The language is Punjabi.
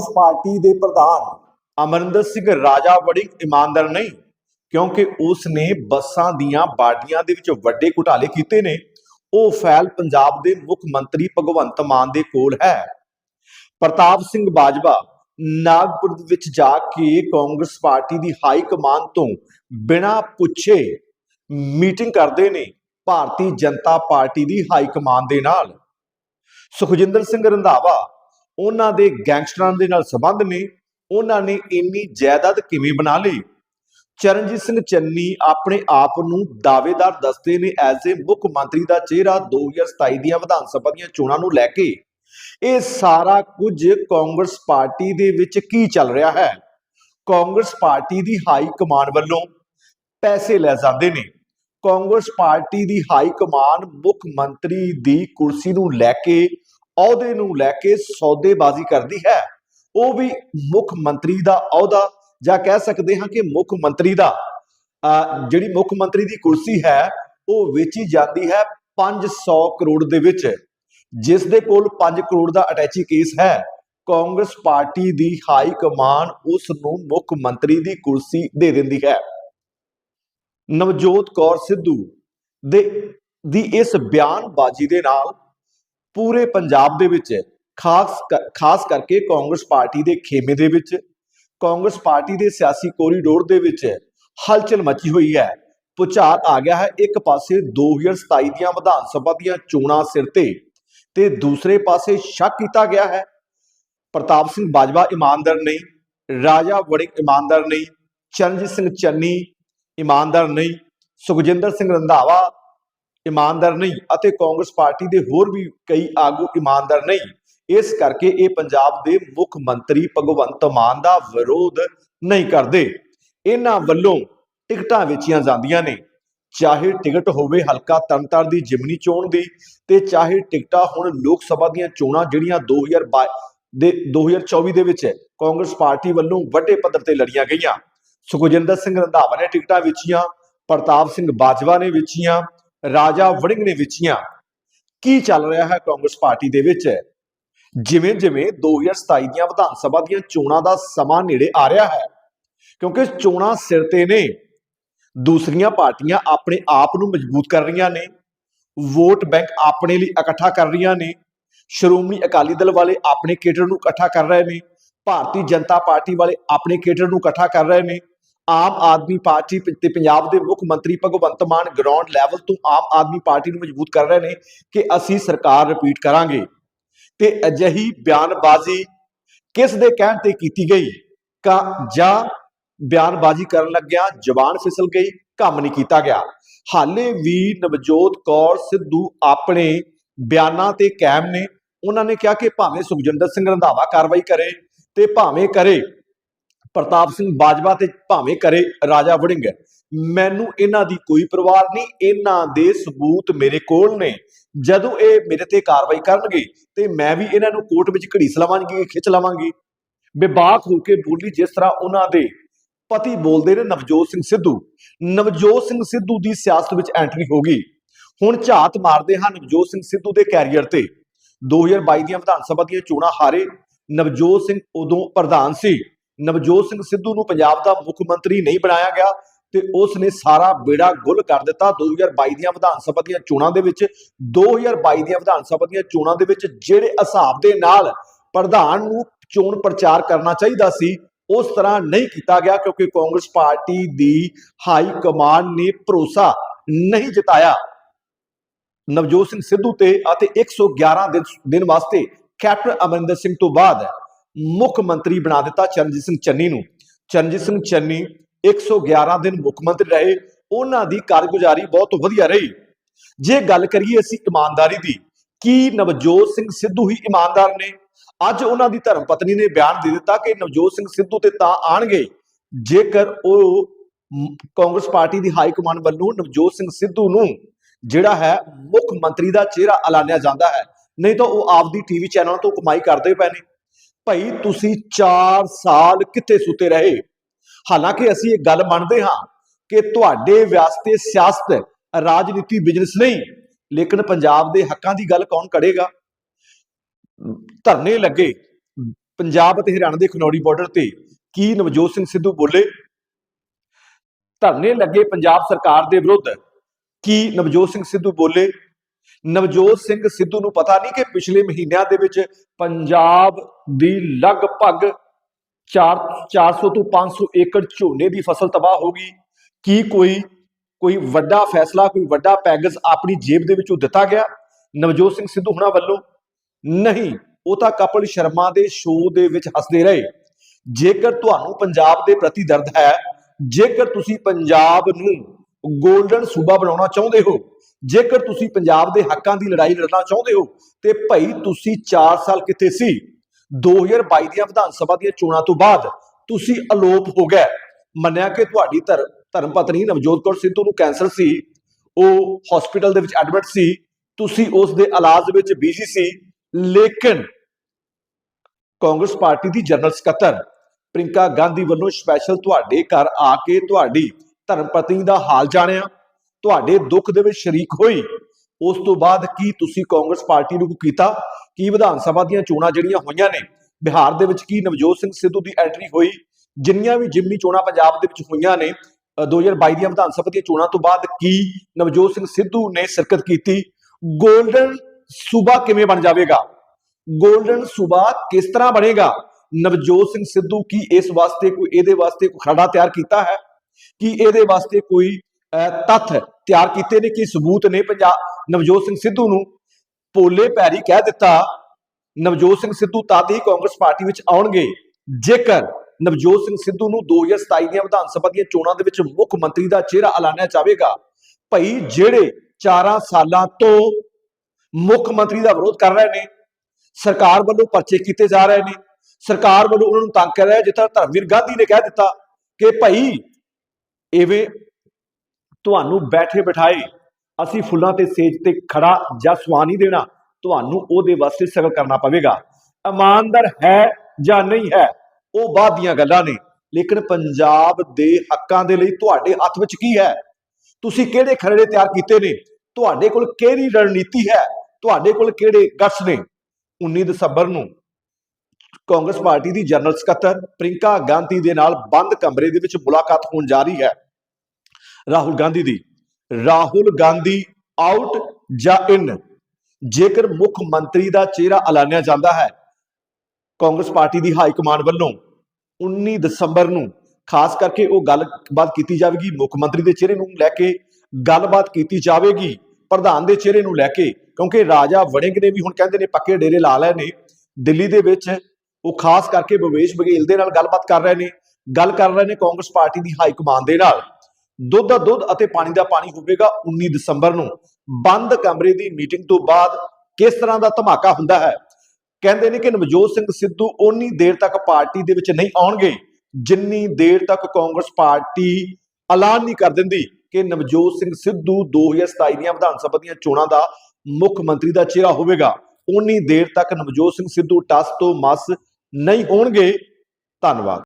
ਕਾਂਗਰਸ ਪਾਰਟੀ ਦੇ ਪ੍ਰਧਾਨ। ਅਮਰਿੰਦਰ ਸਿੰਘ ਰਾਜਾ ਬੜੀ ਇਮਾਨਦਾਰ ਨਹੀਂ, ਕਿਉਂਕਿ ਉਸ ਨੇ ਬੱਸਾਂ ਦੀਆਂ ਬਾਡੀਆਂ ਦੇ ਵਿੱਚ ਵੱਡੇ ਘੁਟਾਲੇ ਕੀਤੇ ਨੇ। ਉਹ ਫੈਲ ਪੰਜਾਬ ਦੇ ਮੁੱਖ ਮੰਤਰੀ ਭਗਵੰਤ ਮਾਨ ਦੇ ਕੋਲ ਹੈ। ਪ੍ਰਤਾਪ ਸਿੰਘ ਬਾਜਵਾ ਨਾਗਪੁਰ ਵਿੱਚ ਜਾ ਕੇ ਕਾਂਗਰਸ ਪਾਰਟੀ ਦੀ ਹਾਈ ਕਮਾਨ ਤੋਂ ਬਿਨਾਂ ਪੁੱਛੇ ਮੀਟਿੰਗ ਕਰਦੇ ਨੇ ਭਾਰਤੀ ਜਨਤਾ ਪਾਰਟੀ ਦੀ ਹਾਈ ਕਮਾਨ ਦੇ ਨਾਲ। ਸੁਖਜਿੰਦਰ ਸਿੰਘ ਰੰਧਾਵਾ ਉਹਨਾਂ ਦੇ ਗੈਂਗਸਟਰਾਂ ਦੇ ਨਾਲ ਸੰਬੰਧ ਨੇ, ਉਹਨਾਂ ਨੇ ਇੰਨੀ ਜਾਇਦਾਦ ਕਿਵੇਂ ਬਣਾ ਲਈ? ਚਰਨਜੀਤ ਸਿੰਘ ਚੰਨੀ ਆਪਣੇ ਆਪ ਨੂੰ ਦਾਅਵੇਦਾਰ ਦੱਸਦੇ ਨੇ ਐਜ਼ ਏ ਮੁੱਖ ਮੰਤਰੀ ਦਾ ਚਿਹਰਾ 2027 ਦੀਆਂ ਵਿਧਾਨ ਸਭਾ ਦੀਆਂ ਚੋਣਾਂ ਨੂੰ ਲੈ ਕੇ। ਇਹ ਸਾਰਾ ਕੁਝ ਕਾਂਗਰਸ ਪਾਰਟੀ ਦੇ ਵਿੱਚ ਕੀ ਚੱਲ ਰਿਹਾ ਹੈ? ਕਾਂਗਰਸ ਪਾਰਟੀ ਦੀ ਹਾਈ ਕਮਾਨ ਵੱਲੋਂ ਪੈਸੇ ਲੈ ਜਾਂਦੇ ਨੇ। ਕਾਂਗਰਸ ਪਾਰਟੀ ਦੀ ਹਾਈ ਕਮਾਨ ਮੁੱਖ ਮੰਤਰੀ ਦੀ ਕੁਰਸੀ ਨੂੰ ਲੈ ਕੇ ਅਹੁਦੇ ਨੂੰ ਲੈ ਕੇ ਸੌਦੇਬਾਜ਼ੀ ਕਰਦੀ ਹੈ। ਉਹ ਵੀ ਮੁੱਖ ਮੰਤਰੀ ਦਾ ਅਹੁਦਾ ਜਾਂ ਕਹਿ ਸਕਦੇ ਹਾਂ ਕਿ ਮੁੱਖ ਮੰਤਰੀ ਦਾ। ਜਿਹੜੀ ਮੁੱਖ ਮੰਤਰੀ ਦੀ ਕੁਰਸੀ ਹੈ, ਉਹ ਵੇਚੀ ਜਾਂਦੀ ਹੈ 500 ਕਰੋੜ ਦੇ ਵਿੱਚ। ਜਿਸ ਦੇ ਕੋਲ 5 ਕਰੋੜ ਦਾ ਅਟੈਚੀ ਕੇਸ ਹੈ। ਕਾਂਗਰਸ ਪਾਰਟੀ ਦੀ ਹਾਈ ਕਮਾਨ ਉਸ ਨੂੰ ਮੁੱਖ ਮੰਤਰੀ ਦੀ ਕੁਰਸੀ ਦੇ ਦਿੰਦੀ ਹੈ। ਨਵਜੋਤ ਕੌਰ ਸਿੱਧੂ ਦੇ, ਦੀ ਇਸ ਬਿਆਨਬਾਜ਼ੀ ਦੇ ਨਾਲ ਪੂਰੇ ਪੰਜਾਬ ਦੇ ਵਿੱਚ ਖਾਸ ਖਾਸ ਕਰਕੇ ਕਾਂਗਰਸ ਪਾਰਟੀ ਦੇ ਖੇਮੇ ਦੇ ਵਿੱਚ। ਕਾਂਗਰਸ ਪਾਰਟੀ ਦੇ ਸਿਆਸੀ ਕੋਰੀਡੋਰ ਦੇ ਵਿੱਚ ਹਲਚਲ ਮਚੀ ਹੋਈ ਹੈ। ਪੁਚਾਰ ਆ ਗਿਆ ਹੈ। ਇੱਕ ਪਾਸੇ 2027 ਦੀਆਂ ਵਿਧਾਨ ਸਭਾ ਦੀਆਂ ਚੋਣਾਂ ਸਿਰ ਤੇ ਤੇ ਦੂਸਰੇ ਪਾਸੇ ਸ਼ੱਕ ਕੀਤਾ ਗਿਆ ਹੈ। ਪ੍ਰਤਾਪ ਸਿੰਘ ਬਾਜਵਾ ਇਮਾਨਦਾਰ ਨਹੀਂ, ਰਾਜਾ ਵੜਿੰਗ ਇਮਾਨਦਾਰ ਨਹੀਂ, ਚਰਨਜੀਤ ਸਿੰਘ ਚੰਨੀ ਇਮਾਨਦਾਰ ਨਹੀਂ, ਸੁਖਜਿੰਦਰ ਸਿੰਘ ਰੰਧਾਵਾ ਇਮਾਨਦਾਰ ਨਹੀਂ ਅਤੇ ਕਾਂਗਰਸ ਪਾਰਟੀ ਦੇ ਹੋਰ ਵੀ ਕਈ ਆਗੂ ਇਮਾਨਦਾਰ ਨਹੀਂ। ਇਸ ਕਰਕੇ ਇਹ ਪੰਜਾਬ ਦੇ ਮੁੱਖ ਮੰਤਰੀ ਭਗਵੰਤ ਮਾਨ ਦਾ ਵਿਰੋਧ ਨਹੀਂ ਕਰਦੇ। ਇਹਨਾਂ ਵੱਲੋਂ ਟਿਕਟਾਂ ਵੇਚੀਆਂ ਜਾਂਦੀਆਂ ਨੇ। ਚਾਹੇ ਟਿਕਟ ਹੋਵੇ ਹਲਕਾ ਤਰਨਤਾਰਨ ਦੀ ਜਿਮਨੀ ਚੋਣ ਦੀ ਤੇ ਚਾਹੇ ਟਿਕਟਾਂ ਹੁਣ ਲੋਕ ਸਭਾ ਦੀਆਂ ਚੋਣਾਂ ਜਿਹੜੀਆਂ 2022 ਦੇ 2024 ਦੇ ਵਿੱਚ ਕਾਂਗਰਸ ਪਾਰਟੀ ਵੱਲੋਂ ਵੱਡੇ ਪੱਧਰ ਤੇ ਲੜੀਆਂ ਗਈਆਂ। ਸੁਖਜਿੰਦਰ ਸਿੰਘ ਰੰਧਾਵਾ ਨੇ ਟਿਕਟਾਂ ਵੇਚੀਆਂ, ਪ੍ਰਤਾਪ ਸਿੰਘ ਬਾਜਵਾ ਨੇ ਵੇਚੀਆਂ ਰਾਜਾ ਵੜਿੰਗ ਨੇ ਵਿਚੀਆਂ। ਕੀ ਚੱਲ ਰਿਹਾ ਹੈ ਕਾਂਗਰਸ ਪਾਰਟੀ ਦੇ ਵਿੱਚ? ਜਿਵੇਂ ਜਿਵੇਂ 2027 ਦੀਆਂ ਵਿਧਾਨ ਸਭਾ ਦੀਆਂ ਚੋਣਾਂ ਦਾ ਸਮਾਂ ਨੇੜੇ ਆ ਰਿਹਾ ਹੈ, ਕਿਉਂਕਿ ਚੋਣਾਂ ਸਿਰ ਤੇ ਨੇ। ਦੂਸਰੀਆਂ ਪਾਰਟੀਆਂ ਆਪਣੇ ਆਪ ਨੂੰ ਮਜ਼ਬੂਤ ਕਰ ਰਹੀਆਂ ਨੇ। ਵੋਟ ਬੈਂਕ ਆਪਣੇ ਲਈ ਇਕੱਠਾ ਕਰ ਰਹੀਆਂ ਨੇ। ਸ਼੍ਰੋਮਣੀ ਅਕਾਲੀ ਦਲ ਵਾਲੇ ਆਪਣੇ ਕੇਡਰ ਨੂੰ ਇਕੱਠਾ ਕਰ ਰਹੇ ਨੇ। ਭਾਰਤੀ ਜਨਤਾ ਪਾਰਟੀ ਵਾਲੇ ਆਪਣੇ ਕੇਡਰ ਨੂੰ ਇਕੱਠਾ ਕਰ ਰਹੇ ਨੇ। ਆਮ ਆਦਮੀ ਪਾਰਟੀ ਤੇ ਪੰਜਾਬ ਦੇ ਮੁੱਖ ਮੰਤਰੀ ਭਗਵੰਤ ਮਾਨ ਗਰਾਊਂਡ ਲੈਵਲ ਤੋਂ ਆਮ ਆਦਮੀ ਪਾਰਟੀ ਨੂੰ ਮਜ਼ਬੂਤ ਕਰ ਰਹੇ ਨੇ ਕਿ ਅਸੀਂ ਸਰਕਾਰ ਰਿਪੀਟ ਕਰਾਂਗੇ। ਤੇ ਅਜਿਹੀ ਬਿਆਨਬਾਜ਼ੀ ਕਿਸ ਦੇ ਕਹਿਣ ਤੇ ਕੀਤੀ ਗਈ? ਕਾ, ਜਾਂ ਬਿਆਨਬਾਜ਼ੀ ਕਰਨ ਲੱਗਿਆ ਜ਼ਬਾਨ ਫਿਸਲ ਗਈ? ਕੰਮ ਨਹੀਂ ਕੀਤਾ ਗਿਆ। ਹਾਲੇ ਵੀ ਨਵਜੋਤ ਕੌਰ ਸਿੱਧੂ ਆਪਣੇ ਬਿਆਨਾਂ ਤੇ ਕਾਇਮ ਨੇ। ਉਹਨਾਂ ਨੇ ਕਿਹਾ ਕਿ ਭਾਵੇਂ ਸੁਖਜਿੰਦਰ ਸਿੰਘ ਰੰਧਾਵਾ ਕਾਰਵਾਈ ਕਰੇ ਤੇ ਭਾਵੇਂ ਕਰੇ ਪ੍ਰਤਾਪ ਸਿੰਘ ਬਾਜਵਾ ਤੇ ਭਾਵੇਂ ਕਰੇ ਰਾਜਾ ਵੜਿੰਗ। ਮੈਨੂੰ ਇਹਨਾਂ ਦੀ ਕੋਈ ਪਰਵਾਹ ਨਹੀਂ, ਇਹਨਾਂ ਦੇ ਸਬੂਤ ਮੇਰੇ ਕੋਲ ਨੇ। ਜਦੋਂ ਇਹ ਮੇਰੇ ਤੇ ਕਾਰਵਾਈ ਕਰਨਗੇ ਤੇ ਮੈਂ ਵੀ ਇਹਨਾਂ ਨੂੰ ਕੋਰਟ ਵਿੱਚ ਘੜੀਸ ਲਵਾਂਗੀ, ਖਿੱਚ ਲਵਾਂਗੀ। ਬੇਬਾਕ ਹੋ ਕੇ ਬੋਲੀ ਜਿਸ ਤਰ੍ਹਾਂ ਉਹਨਾਂ ਦੇ ਪਤੀ ਬੋਲਦੇ ਨੇ ਨਵਜੋਤ ਸਿੰਘ ਸਿੱਧੂ। ਨਵਜੋਤ ਸਿੰਘ ਸਿੱਧੂ ਦੀ ਸਿਆਸਤ ਵਿੱਚ ਐਂਟਰੀ ਹੋ ਗਈ। ਹੁਣ ਝਾਤ ਮਾਰਦੇ ਹਨ ਨਵਜੋਤ ਸਿੰਘ ਸਿੱਧੂ ਦੇ ਕੈਰੀਅਰ ਤੇ। 2022 ਦੀਆਂ ਵਿਧਾਨ ਸਭਾ ਦੀਆਂ ਚੋਣਾਂ ਹਾਰੇ ਨਵਜੋਤ ਸਿੰਘ ਉਦੋਂ ਪ੍ਰਧਾਨ ਸੀ। ਨਵਜੋਤ ਸਿੰਘ ਸਿੱਧੂ ਨੂੰ ਪੰਜਾਬ ਦਾ ਮੁੱਖ ਮੰਤਰੀ ਨਹੀਂ ਬਣਾਇਆ ਗਿਆ ਤੇ ਉਸ ਨੇ ਸਾਰਾ ਬੇੜਾ ਗੁੱਲ ਕਰ ਦਿੱਤਾ। 2022 ਦੀਆਂ ਵਿਧਾਨ ਸਭਾ ਦੀਆਂ ਚੋਣਾਂ ਦੇ ਵਿੱਚ 2022 ਦੀਆਂ ਵਿਧਾਨ ਸਭਾ ਦੀਆਂ ਚੋਣਾਂ ਦੇ ਵਿੱਚ ਜਿਹੜੇ ਹਿਸਾਬ ਦੇ ਨਾਲ ਪ੍ਰਧਾਨ ਨੂੰ ਚੋਣ ਪ੍ਰਚਾਰ ਕਰਨਾ ਚਾਹੀਦਾ ਸੀ, ਉਸ ਤਰ੍ਹਾਂ ਨਹੀਂ ਕੀਤਾ ਗਿਆ ਕਿਉਂਕਿ ਕਾਂਗਰਸ ਪਾਰਟੀ ਦੀ ਹਾਈ ਕਮਾਂਡ ਨੇ ਭਰੋਸਾ ਨਹੀਂ ਜਿਤਾਇਆ। ਨਵਜੋਤ ਸਿੰਘ ਸਿੱਧੂ ਤੇ ਅਤੇ 111 ਦਿਨ ਦਿਨ ਵਾਸਤੇ ਕੈਪਟਨ ਅਮਰਿੰਦਰ ਸਿੰਘ ਤੋਂ ਬਾਅਦ ਮੁੱਖ ਮੰਤਰੀ ਬਣਾ ਦਿੱਤਾ ਚਰਨਜੀਤ ਸਿੰਘ ਚੰਨੀ ਨੂੰ। ਚਰਨਜੀਤ ਸਿੰਘ ਚੰਨੀ 111 ਦਿਨ ਮੁੱਖ ਮੰਤਰੀ ਰਹੇ। ਉਹਨਾਂ ਦੀ ਕਾਰਗੁਜ਼ਾਰੀ ਬਹੁਤ ਵਧੀਆ ਰਹੀ। ਜੇ ਗੱਲ ਕਰੀਏ ਅਸੀਂ ਇਮਾਨਦਾਰੀ ਦੀ, ਕੀ ਨਵਜੋਤ ਸਿੰਘ ਸਿੱਧੂ ਹੀ ਇਮਾਨਦਾਰ ਨੇ? ਅੱਜ ਉਹਨਾਂ ਦੀ ਧਰਮ ਪਤਨੀ ਨੇ ਬਿਆਨ ਦੇ ਦਿੱਤਾ ਕਿ ਨਵਜੋਤ ਸਿੰਘ ਸਿੱਧੂ ਤੇ ਤਾਂ ਆਣਗੇ ਜੇਕਰ ਉਹ ਕਾਂਗਰਸ ਪਾਰਟੀ ਦੀ ਹਾਈ ਕਮਾਂਡ ਵੱਲੋਂ ਨਵਜੋਤ ਸਿੰਘ ਸਿੱਧੂ ਨੂੰ, ਜਿਹੜਾ ਹੈ, ਮੁੱਖ ਮੰਤਰੀ ਦਾ ਚਿਹਰਾ ਐਲਾਨਿਆ ਜਾਂਦਾ ਹੈ। ਨਹੀਂ ਤਾਂ ਉਹ ਆਪਦੀ ਟੀਵੀ ਚੈਨਲ ਤੋਂ ਕਮਾਈ ਕਰਦੇ ਪਏ ਨੇ। ਭਾਈ ਤੁਸੀਂ 4 ਸਾਲ ਕਿੱਥੇ ਸੁੱਤੇ ਰਹੇ? ਹਾਲਾਂਕਿ ਅਸੀਂ ਇਹ ਗੱਲ ਮੰਨਦੇ ਹਾਂ ਕਿ ਤੁਹਾਡੇ ਵਾਸਤੇ ਸਿਆਸਤ, ਰਾਜਨੀਤੀ ਬਿਜ਼ਨਸ ਨਹੀਂ, ਲੇਕਿਨ ਪੰਜਾਬ ਦੇ ਹੱਕਾਂ ਦੀ ਗੱਲ ਕੌਣ ਕਰੇਗਾ? ਧਰਨੇ ਲੱਗੇ। ਪੰਜਾਬ ਅਤੇ ਹਰਿਆਣਾ ਦੇ ਖਨੌਰੀ ਬਾਰਡਰ ਤੇ ਕੀ ਨਵਜੋਤ ਸਿੰਘ ਸਿੱਧੂ ਬੋਲੇ? ਧਰਨੇ ਲੱਗੇ ਪੰਜਾਬ ਸਰਕਾਰ ਦੇ ਵਿਰੁੱਧ। ਕੀ ਨਵਜੋਤ ਸਿੰਘ ਸਿੱਧੂ ਬੋਲੇ? ਨਵਜੋਤ ਸਿੰਘ ਸਿੱਧੂ ਨੂੰ ਪਤਾ ਨਹੀਂ ਕਿ ਪਿਛਲੇ ਮਹੀਨਿਆਂ ਦੇ ਵਿੱਚ ਪੰਜਾਬ ਦੀ ਲਗਭਗ 4 400 ਤੋਂ 500 ਏਕੜ ਝੋਨੇ ਦੀ ਫਸਲ ਤਬਾਹ ਹੋ ਗਈ। ਕੀ ਕੋਈ ਕੋਈ ਵੱਡਾ ਫੈਸਲਾ, ਕੋਈ ਵੱਡਾ ਪੈਕੇਜ ਆਪਣੀ ਜੇਬ ਦੇ ਵਿੱਚੋਂ ਦਿੱਤਾ ਗਿਆ? ਨਵਜੋਤ ਸਿੰਘ ਸਿੱਧੂ ਹੁਣਾਂ ਵੱਲੋਂ, ਨਹੀਂ, ਉਹ ਤਾਂ ਕਪਲ ਸ਼ਰਮਾ ਦੇ ਸ਼ੋਅ ਦੇ ਵਿੱਚ ਹੱਸਦੇ ਰਹੇ। ਜੇਕਰ ਤੁਹਾਨੂੰ ਪੰਜਾਬ ਦੇ ਪ੍ਰਤੀ ਦਰਦ ਹੈ, ਜੇਕਰ ਤੁਸੀਂ ਪੰਜਾਬ ਨੂੰ ਗੋਲਡਨ ਸੂਬਾ ਬਣਾਉਣਾ ਚਾਹੁੰਦੇ ਹੋ? ਜੇਕਰ ਤੁਸੀਂ ਪੰਜਾਬ ਦੇ ਹੱਕਾਂ ਦੀ ਲੜਾਈ ਲੜਨਾ ਚਾਹੁੰਦੇ ਹੋ, ਤੇ ਭਾਈ ਤੁਸੀਂ 4 ਸਾਲ ਕਿੱਥੇ ਸੀ? 2022 ਦੀਆਂ ਵਿਧਾਨ ਸਭਾ ਦੀਆਂ ਚੋਣਾਂ ਤੋਂ ਬਾਅਦ ਤੁਸੀਂ ਅਲੋਪ ਹੋ ਗਏ। ਮੰਨਿਆ ਕਿ ਤੁਹਾਡੀ ਧਰਮ ਪਤਨੀ ਨਵਜੋਤ ਕੌਰ ਸਿੱਧੂ ਨੂੰ ਕੈਂਸਰ ਸੀ, ਉਹ ਹਸਪੀਟਲ ਦੇ ਵਿੱਚ ਐਡਮਿਟ ਸੀ, ਤੁਸੀਂ ਉਸ ਦੇ ਇਲਾਜ ਵਿੱਚ ਬਿਜ਼ੀ ਸੀ, ਲੇਕਿਨ ਕਾਂਗਰਸ ਪਾਰਟੀ ਦੀ ਜਨਰਲ ਸਕੱਤਰ ਪ੍ਰਿੰਕਾ ਗਾਂਧੀ ਵੱਲੋਂ ਸਪੈਸ਼ਲ ਤੁਹਾਡੇ ਘਰ ਆ ਕੇ ਤੁਹਾਡੀ ਧਰਮ ਪਤਨੀ ਦਾ ਹਾਲ ਜਾਣਿਆ ਤੁਹਾਡੇ ਦੁੱਖ ਦੇ ਵਿੱਚ ਸ਼ਰੀਕ ਹੋਈ ਉਸ ਤੋਂ ਬਾਅਦ ਕੀ ਤੁਸੀਂ ਕਾਂਗਰਸ ਪਾਰਟੀ ਨੂੰ ਕੀਤਾ? ਕੀ ਵਿਧਾਨ ਸਭਾ ਦੀਆਂ ਚੋਣਾਂ ਜਿਹੜੀਆਂ ਹੋਈਆਂ ਨੇ ਬਿਹਾਰ ਦੇ ਵਿੱਚ ਕੀ ਨਵਜੋਤ ਸਿੰਘ ਸਿੱਧੂ ਦੀ ਐਂਟਰੀ ਹੋਈ? ਜਿੰਨੀਆਂ ਵੀ ਜਿਮਨੀ ਚੋਣਾਂ ਪੰਜਾਬ ਦੇ ਵਿੱਚ ਹੋਈਆਂ ਨੇ ਅ, 2022 ਦੀਆਂ ਵਿਧਾਨ ਸਭਾ ਦੀਆਂ ਚੋਣਾਂ ਤੋਂ ਬਾਅਦ ਕੀ ਨਵਜੋਤ ਸਿੰਘ ਸਿੱਧੂ ਨੇ ਸ਼ਿਰਕਤ ਕੀਤੀ? 골ਡਨ ਸੂਬਾ ਕਿਵੇਂ ਬਣ ਜਾਵੇਗਾ? 골ਡਨ ਸੂਬਾ ਕਿਸ ਤਰ੍ਹਾਂ ਬਣੇਗਾ? ਨਵਜੋਤ ਸਿੰਘ ਸਿੱਧੂ ਕੀ ਇਸ ਵਾਸਤੇ ਕੋਈ ਇਹਦੇ ਵਾਸਤੇ ਕੋਈ ਖੜਾ ਤਿਆਰ ਕੀਤਾ ਹੈ? ਕੀ ਇਹਦੇ ਵਾਸਤੇ ਕੋਈ ਅਹ, ਤੱਥ ਤਿਆਰ ਕੀਤੇ ਨੇ ਕੀ ਸਬੂਤ ਨੇ? ਪੰਜਾਬ ਨਵਜੋਤ ਸਿੰਘ ਸਿੱਧੂ ਨੂੰ ਪੋਲੇ ਪੈਰੀ ਕਹਿ ਦਿੱਤਾ ਨਵਜੋਤ ਸਿੰਘ ਸਿੱਧੂ ਤਦ ਹੀ ਕਾਂਗਰਸ ਪਾਰਟੀ ਵਿੱਚ ਆਉਣਗੇ। ਜੇਕਰ ਨਵਜੋਤ ਸਿੰਘ ਸਿੱਧੂ ਨੂੰ 2027 ਦੀਆਂ ਵਿਧਾਨ ਸਭਾ ਦੀਆਂ ਚੋਣਾਂ ਦੇ ਵਿੱਚ ਮੁੱਖ ਮੰਤਰੀ ਦਾ ਚਿਹਰਾ ਐਲਾਨਿਆ ਜਾਵੇਗਾ ਭਈ ਜਿਹੜੇ 4 ਸਾਲਾਂ ਤੋਂ ਮੁੱਖ ਮੰਤਰੀ ਦਾ ਵਿਰੋਧ ਕਰ ਰਹੇ ਨੇ ਸਰਕਾਰ ਵੱਲੋਂ ਪਰਚੇ ਕੀਤੇ ਜਾ ਰਹੇ ਨੇ ਸਰਕਾਰ ਵੱਲੋਂ ਉਹਨਾਂ ਨੂੰ ਤੰਗ ਕਰ ਰਿਹਾ ਜਿੱਥੇ ਧਰਮਵੀਰ ਗਾਂਧੀ ਨੇ ਕਹਿ ਦਿੱਤਾ ਕਿ ਭਾਈ ਐਵੇਂ ਤੁਹਾਨੂੰ ਬੈਠੇ ਬਿਠਾਏ ਅਸੀਂ ਫੁੱਲਾਂ ਤੇ ਸੇਜ ਤੇ ਖੜਾ ਜਾਂ ਸਵਾ ਨਹੀਂ ਦੇਣਾ, ਤੁਹਾਨੂੰ ਉਹਦੇ ਵਾਸਤੇ ਸਗਲ ਕਰਨਾ ਪਵੇਗਾ। ਇਮਾਨਦਾਰ ਹੈ ਜਾਂ ਨਹੀਂ ਹੈ, ਉਹ ਬਾਅਦ ਦੀਆਂ ਗੱਲਾਂ ਨੇ। ਲੇਕਿਨ ਪੰਜਾਬ ਦੇ ਹੱਕਾਂ ਦੇ ਲਈ ਤੁਹਾਡੇ ਹੱਥ ਵਿੱਚ ਕੀ ਹੈ? ਤੁਸੀਂ ਕਿਹੜੇ ਖਰੜੇ ਤਿਆਰ ਕੀਤੇ ਨੇ? ਤੁਹਾਡੇ ਕੋਲ ਕਿਹੜੀ ਰਣਨੀਤੀ ਹੈ? ਤੁਹਾਡੇ ਕੋਲ ਕਿਹੜੇ ਗੱਠ ਨੇ? 19 ਦਸੰਬਰ ਨੂੰ ਕਾਂਗਰਸ ਪਾਰਟੀ ਦੀ ਜਨਰਲ ਸਕੱਤਰ ਪ੍ਰਿੰਕਾ ਗਾਂਧੀ ਦੇ ਨਾਲ ਬੰਦ ਕਮਰੇ ਦੇ ਵਿੱਚ ਮੁਲਾਕਾਤ ਹੋਣ ਜਾ ਰਹੀ ਹੈ। ਰਾਹੁਲ ਗਾਂਧੀ ਦੀ। ਰਾਹੁਲ ਗਾਂਧੀ ਆਊਟ ਜਾਂ ਇਨ ਜੇਕਰ ਮੁੱਖ ਮੰਤਰੀ ਦਾ ਚਿਹਰਾ ਐਲਾਨਿਆ ਜਾਂਦਾ ਹੈ, ਕਾਂਗਰਸ ਪਾਰਟੀ ਦੀ ਹਾਈ ਕਮਾਂਡ ਵੱਲੋਂ 19 ਦਸੰਬਰ ਨੂੰ ਖਾਸ ਕਰਕੇ ਉਹ ਗੱਲਬਾਤ ਕੀਤੀ ਜਾਵੇਗੀ, ਮੁੱਖ ਮੰਤਰੀ ਦੇ ਚਿਹਰੇ ਨੂੰ ਲੈ ਕੇ ਗੱਲਬਾਤ ਕੀਤੀ ਜਾਵੇਗੀ, ਪ੍ਰਧਾਨ ਦੇ ਚਿਹਰੇ ਨੂੰ ਲੈ ਕੇ, ਕਿਉਂਕਿ ਰਾਜਾ ਵੜਿੰਗ ਨੇ ਵੀ ਹੁਣ ਕਹਿੰਦੇ ਨੇ ਪੱਕੇ ਡੇਰੇ ਲਾ ਲਏ ਨੇ। ਦਿੱਲੀ ਦੇ ਵਿੱਚ ਉਹ ਖਾਸ ਕਰਕੇ ਭਵੇਸ਼ ਬਘੇਲ ਦੇ ਨਾਲ ਗੱਲਬਾਤ ਕਰ ਰਹੇ ਨੇ, ਗੱਲ ਕਰ ਰਹੇ ਨੇ ਕਾਂਗਰਸ ਪਾਰਟੀ ਦੀ ਹਾਈ ਕਮਾਂਡ ਦੇ ਨਾਲ। ਦੁੱਧ ਦਾ ਦੁੱਧ ਅਤੇ ਪਾਣੀ ਦਾ ਪਾਣੀ ਹੋਵੇਗਾ 19 ਦਸੰਬਰ ਨੂੰ। ਬੰਦ ਕਮਰੇ ਦੀ ਮੀਟਿੰਗ ਤੋਂ ਬਾਅਦ ਕਿਸ ਤਰ੍ਹਾਂ ਦਾ ਧਮਾਕਾ ਹੁੰਦਾ ਹੈ? ਕਹਿੰਦੇ ਨੇ ਕਿ ਨਵਜੋਤ ਸਿੰਘ ਸਿੱਧੂ ਉਨੀ ਦੇਰ ਤੱਕ ਪਾਰਟੀ ਦੇ ਵਿੱਚ ਨਹੀਂ ਆਉਣਗੇ, ਜਿੰਨੀ ਦੇਰ ਤੱਕ ਕਾਂਗਰਸ ਪਾਰਟੀ ਐਲਾਨ ਨਹੀਂ ਕਰ ਦਿੰਦੀ ਕਿ ਨਵਜੋਤ ਸਿੰਘ ਸਿੱਧੂ 2027 ਦੀਆਂ ਵਿਧਾਨ ਸਭਾ ਦੀਆਂ ਚੋਣਾਂ ਦਾ ਮੁੱਖ ਮੰਤਰੀ ਦਾ ਚਿਹਰਾ ਹੋਵੇਗਾ। ਉਨੀ ਦੇਰ ਤੱਕ ਨਵਜੋਤ ਸਿੰਘ ਸਿੱਧੂ ਟਸ ਤੋਂ ਮਸ ਨਹੀਂ ਹੋਣਗੇ ਧੰਨਵਾਦ।